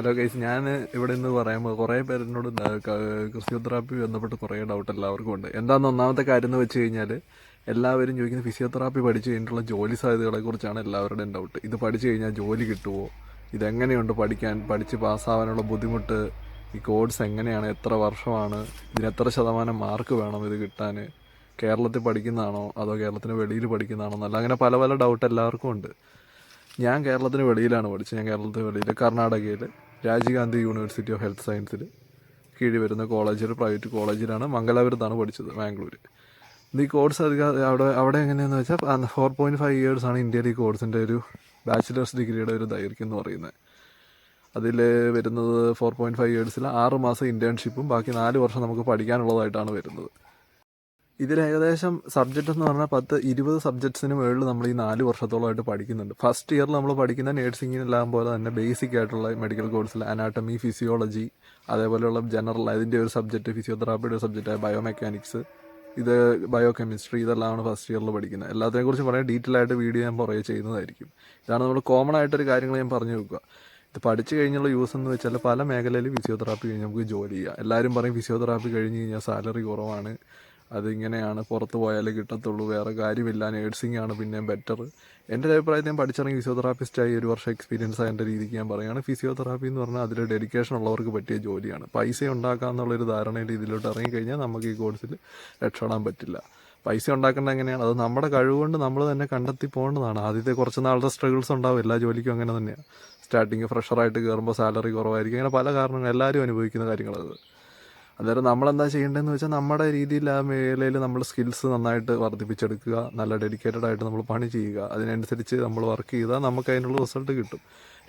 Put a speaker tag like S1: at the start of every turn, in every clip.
S1: Hello guys ഞാൻ ഇവിടെ നിന്ന് പറയുമ്പോൾ കുറേ പേരെന്നോട് ഫിസിയോതെറാപ്പി ബന്ധപ്പെട്ട് കുറേ ഡൗട്ട് എല്ലാവർക്കും ഉണ്ട്. എന്താണെന്ന് ഒന്നാമത്തെ കാര്യം എന്ന് വെച്ച് കഴിഞ്ഞാൽ എല്ലാവരും ചോദിക്കുന്ന ഫിസിയോതെറാപ്പി പഠിച്ചു കഴിഞ്ഞിട്ടുള്ള ജോലി സാധ്യതകളെ കുറിച്ചാണ് എല്ലാവരുടെയും ഡൗട്ട് ഇത് പഠിച്ചു കഴിഞ്ഞാൽ ജോലി കിട്ടുമോ ഇതെങ്ങനെയുണ്ട് പഠിക്കാൻ പഠിച്ച് പാസ്സാവാനുള്ള ബുദ്ധിമുട്ട്? ഈ കോഴ്സ് എങ്ങനെയാണ്? എത്ര വർഷമാണ്? ഇതിന് എത്ര ശതമാനം മാർക്ക് വേണം ഇത് കിട്ടാൻ കേരളത്തിൽ പഠിക്കുന്നതാണോ? അതോ കേരളത്തിന് വെളിയിൽ പഠിക്കുന്നതാണോ? എന്നല്ല അങ്ങനെ പല പല ഡൗട്ട് എല്ലാവർക്കും ഉണ്ട്. ഞാൻ കേരളത്തിന് വെളിയിലാണ് പഠിച്ചത്. ഞാൻ കേരളത്തിന് വെളിയിൽ കർണാടകയിൽ Rajiv Gandhi university of health സയൻസിൽ കീഴിൽ വരുന്ന കോളേജിൽ പ്രൈവറ്റ് കോളേജിലാണ് മംഗലാപുരത്താണ് പഠിച്ചത് ബാംഗ്ലൂർ ഈ കോഴ്സ് അധികം അവിടെ അവിടെ എങ്ങനെയാണെന്ന് വെച്ചാൽ ഫോർ പോയിന്റ് ഫൈവ് ഇയേഴ്സ് ആണ് ഇന്ത്യയിൽ ഈ കോഴ്സിന്റെ ഒരു ബാച്ചിലേഴ്സ് ഡിഗ്രിയുടെ ഒരു ദൈർഘ്യം എന്ന് പറയുന്നത്. അതിൽ വരുന്നത് ഫോർ പോയിന്റ് ഫൈവ് ഇയേഴ്സിൽ ആറ് മാസം ഇന്റേൺഷിപ്പും ബാക്കി നാല് വർഷം നമുക്ക് പഠിക്കാനുള്ളതായിട്ടാണ് വരുന്നത്. ഇതിൽ ഏകദേശം സബ്ജക്റ്റ് എന്ന് പറഞ്ഞാൽ പത്ത് ഇരുപത് സബ്ജക്ട്സിന് മുകളിൽ നമ്മൾ ഈ നാല് വർഷത്തോളമായിട്ട് പഠിക്കുന്നുണ്ട്. ഫസ്റ്റ് ഇയറിൽ നമ്മൾ പഠിക്കുന്ന നേഴ്സിംഗിനെല്ലാം പോലെ തന്നെ ബേസിക് ആയിട്ടുള്ള മെഡിക്കൽ കോഴ്സിൽ അനാട്ടമി ഫിസിയോളജി അതേപോലെയുള്ള ജനറൽ അതിന്റെ ഒരു സബ്ജക്റ്റ് ഫിസിയോതെറാപ്പിയുടെ ഒരു സബ്ജക്റ്റായ ബയോമെക്കാനിക്സ് ഇത് ബയോ കെമിസ്ട്രി ഇതെല്ലാമാണ് ഫസ്റ്റ് ഇയറിൽ പഠിക്കുന്നത് എല്ലാത്തിനെ കുറിച്ച് പറയാൻ ഡീറ്റെയിൽ ആയിട്ട് വീഡിയോ ഞാൻ പുറകെ ചെയ്യുന്നതായിരിക്കും. ഇതാണ് നമ്മൾ കോമൺ ആയിട്ടൊരു കാര്യങ്ങൾ ഞാൻ പറഞ്ഞു വെക്കുക. ഇത് പഠിച്ചു കഴിഞ്ഞുള്ള യൂസ് എന്ന് വെച്ചാൽ പല മേഖലയിൽ ഫിസിയോതെറാപ്പി കഴിഞ്ഞ് നമുക്ക് ജോലി ചെയ്യാം. എല്ലാവരും പറയും ഫിസിയോതെറാപ്പി കഴിഞ്ഞ് കഴിഞ്ഞാൽ സാലറി കുറവാണ്. അതിങ്ങനെയാണ് പുറത്ത് പോയാലേ കിട്ടത്തുള്ളൂ. വേറെ കാര്യമില്ല. നേഴ്സിംഗ് ആണ് പിന്നെയും ബെറ്റർ എന്റെ ഒരു അഭിപ്രായത്തിൽ ഞാൻ പഠിച്ചിറങ്ങി ഫിസിയോതെറാപ്പിസ്റ്റായി ഒരു വർഷം എക്സ്പീരിയൻസ് ആയ എന്റെ രീതിക്ക് ഞാൻ പറയുകയാണ്. ഫിസിയോതെറാപ്പി എന്ന് പറഞ്ഞാൽ അതിൽ ഡെഡിക്കേഷൻ ഉള്ളവർക്ക് പറ്റിയ ജോലിയാണ്. പൈസ ഉണ്ടാക്കുക എന്നുള്ളൊരു ധാരണയിൽ ഇതിലോട്ട് ഇറങ്ങിക്കഴിഞ്ഞാൽ നമുക്ക് ഈ കോഴ്സിൽ രക്ഷപ്പെടാൻ പറ്റില്ല. പൈസ ഉണ്ടാക്കേണ്ടത് എങ്ങനെയാണ്? അത് നമ്മുടെ കഴിവുകൊണ്ട് നമ്മൾ തന്നെ കണ്ടെത്തി പോകേണ്ടതാണ്. ആദ്യത്തെ കുറച്ച് നാളത്തെ സ്ട്രഗിൾസ് ഉണ്ടാവും. എല്ലാ ജോലിക്കും അങ്ങനെ തന്നെയാണ് സ്റ്റാർട്ടിങ് ഫ്രഷറായിട്ട് കയറുമ്പോൾ സാലറി കുറവായിരിക്കും. അങ്ങനെ പല കാരണങ്ങൾ എല്ലാവരും അനുഭവിക്കുന്ന കാര്യങ്ങളത് അന്നേരം നമ്മളെന്താ ചെയ്യേണ്ടതെന്ന് വെച്ചാൽ നമ്മുടെ രീതിയിൽ ആ മേഖലയിൽ നമ്മൾ സ്കിൽസ് നന്നായിട്ട് വർദ്ധിപ്പിച്ചെടുക്കുക നല്ല ഡെഡിക്കേറ്റഡ് ആയിട്ട് നമ്മൾ പണി ചെയ്യുക അതിനനുസരിച്ച് നമ്മൾ വർക്ക് ചെയ്താൽ നമുക്ക് അതിനുള്ള റിസൾട്ട് കിട്ടും.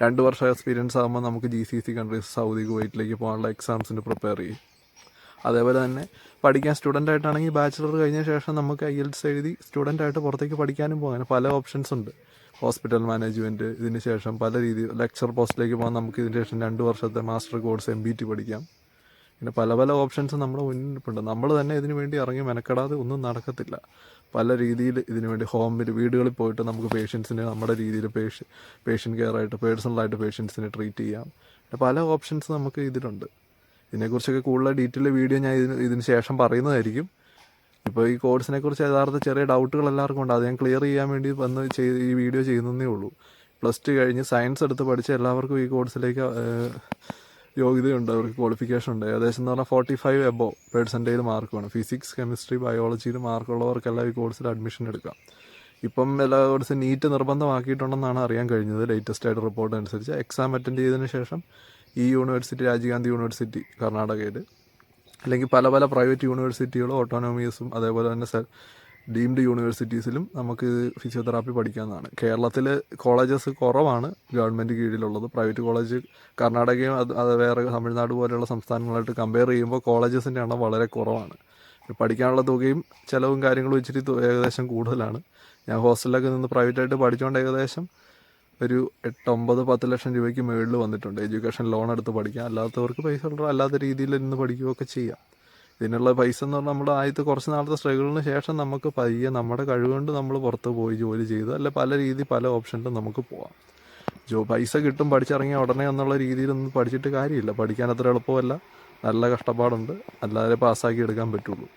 S1: രണ്ട് വർഷം എക്സ്പീരിയൻസ് ആകുമ്പോൾ നമുക്ക് G C C countries Saudi കുവൈറ്റിലേക്ക് പോകാനുള്ള എക്സാംസിന് പ്രിപ്പയർ ചെയ്യും. അതേപോലെ തന്നെ പഠിക്കാൻ സ്റ്റുഡന്റ് ആയിട്ടാണെങ്കിൽ ബാച്ചിലർ കഴിഞ്ഞ ശേഷം നമുക്ക് ഐ എൽസ് എഴുതി സ്റ്റുഡന്റ് ആയിട്ട് പുറത്തേക്ക് പഠിക്കാനും പോകാൻ പല ഓപ്ഷൻസ് ഉണ്ട്. ഹോസ്പിറ്റൽ മാനേജ്മെന്റ് ഇതിന് ശേഷം പല രീതിയിൽ ലെക്ചർ പോസ്റ്റിലേക്ക് പോകാൻ നമുക്ക് ഇതിന് ശേഷം രണ്ട് വർഷത്തെ master course M B T പഠിക്കാം. പിന്നെ പല പല ഓപ്ഷൻസ് നമ്മുടെ മുന്നിലുണ്ട്. നമ്മൾ തന്നെ ഇതിനു വേണ്ടി ഇറങ്ങി മെനക്കെടാതെ ഒന്നും നടക്കത്തില്ല. പല രീതിയിൽ ഇതിനു വേണ്ടി ഹോമിൽ വീടുകളിൽ പോയിട്ട് നമുക്ക് പേഷ്യൻസിനെ നമ്മുടെ രീതിയിൽ പേഷ്യ പേഷ്യന്റ് കെയർ ആയിട്ട് പേഴ്സണലായിട്ട് പേഷ്യൻസിനെ ട്രീറ്റ് ചെയ്യാം. പല ഓപ്ഷൻസ് നമുക്ക് ഇതിലുണ്ട്. ഇതിനെക്കുറിച്ചൊക്കെ കൂടുതൽ ഡീറ്റെയിൽ വീഡിയോ ഞാൻ ഇതിന് ഇതിന് ശേഷം പറയുന്നതായിരിക്കും. ഇപ്പോൾ ഈ കോഴ്സിനെ കുറിച്ച് യഥാർത്ഥ ചെറിയ ഡൗട്ടുകൾ എല്ലാവർക്കും ഉണ്ട്. അത് ഞാൻ ക്ലിയർ ചെയ്യാൻ വേണ്ടി വന്ന് ചെയ്ത് ഈ വീഡിയോ ചെയ്യുന്നതേ ഉള്ളൂ. പ്ലസ് ടു കഴിഞ്ഞ് സയൻസ് എടുത്ത് പഠിച്ച എല്ലാവർക്കും ഈ കോഴ്സിലേക്ക് യോഗ്യതയുണ്ട് അവർക്ക് ക്വാളിഫിക്കേഷൻ ഉണ്ട്. ഏകദേശം എന്ന് പറഞ്ഞാൽ forty five above percentage mark വേണം ഫിസിക്സ് കെമിസ്ട്രി ബയോളജിയിൽ മാർക്കുള്ളവർക്കെല്ലാം ഈ കോഴ്സിൽ അഡ്മിഷൻ എടുക്കാം. ഇപ്പം എല്ലാ കോഴ്സും നീറ്റ് നിർബന്ധമാക്കിയിട്ടുണ്ടെന്നാണ് അറിയാൻ കഴിഞ്ഞത്. ലേറ്റസ്റ്റ് ആയിട്ട് റിപ്പോർട്ട് അനുസരിച്ച് എക്സാം അറ്റൻഡ് ചെയ്തതിന് ശേഷം ഈ യൂണിവേഴ്സിറ്റി രാജീവ് ഗാന്ധി യൂണിവേഴ്സിറ്റി കർണാടകയിൽ അല്ലെങ്കിൽ പല പല പ്രൈവറ്റ് യൂണിവേഴ്സിറ്റികളും ഓട്ടോണോമിയസും അതേപോലെ തന്നെ ഡീംഡ് യൂണിവേഴ്സിറ്റീസിലും നമുക്ക് ഫിസിയോതെറാപ്പി പഠിക്കാവുന്നതാണ്. കേരളത്തിൽ കോളേജസ് കുറവാണ് ഗവൺമെന്റ് കീഴിലുള്ളത്. പ്രൈവറ്റ് കോളേജ് കർണാടകയും അത് വേറെ തമിഴ്നാട് പോലെയുള്ള സംസ്ഥാനങ്ങളായിട്ട് കമ്പയർ ചെയ്യുമ്പോൾ കോളേജസിന്റെ എണ്ണം വളരെ കുറവാണ്. പഠിക്കാനുള്ള തുകയും ചിലവും കാര്യങ്ങളും ഇച്ചിരി ഏകദേശം കൂടുതലാണ്. ഞാൻ ഹോസ്റ്റലിലൊക്കെ നിന്ന് പ്രൈവറ്റായിട്ട് പഠിച്ചുകൊണ്ട് ഏകദേശം ഒരു എട്ട് ഒമ്പത് പത്ത് ലക്ഷം രൂപയ്ക്ക് മുകളിൽ വന്നിട്ടുണ്ട്. എഡ്യൂക്കേഷൻ ലോൺ എടുത്ത് പഠിക്കാം. അല്ലാത്തവർക്ക് പൈസ ഉള്ള അല്ലാത്ത രീതിയിൽ നിന്ന് പഠിക്കുകയൊക്കെ ചെയ്യാം. ഇതിനുള്ള പൈസ എന്ന് പറഞ്ഞാൽ നമ്മൾ ആദ്യത്തെ കുറച്ച് നാളത്തെ സ്ട്രഗിളിന് ശേഷം നമുക്ക് പയ്യെ നമ്മുടെ കഴിവുകൊണ്ട് നമ്മൾ പുറത്ത് പോയി ജോലി ചെയ്ത് അല്ല പല രീതി പല ഓപ്ഷനിലും നമുക്ക് പോവാം. ജോ പൈസ കിട്ടും പഠിച്ചിറങ്ങിയ ഉടനെ എന്നുള്ള രീതിയിലൊന്നും പഠിച്ചിട്ട് കാര്യമില്ല. പഠിക്കാൻ അത്ര എളുപ്പമല്ല. നല്ല കഷ്ടപ്പാടുണ്ട്. അല്ലാതെ പാസ്സാക്കി എടുക്കാൻ പറ്റുള്ളൂ.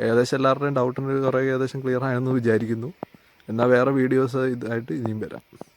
S1: ഏകദേശം എല്ലാവരുടെയും ഡൗട്ടിന് കുറേ ഏകദേശം ക്ലിയർ ആയെന്ന് വിചാരിക്കുന്നു. എന്നാൽ വേറെ വീഡിയോസ് ഇതായിട്ട് ഇനിയും വരാം.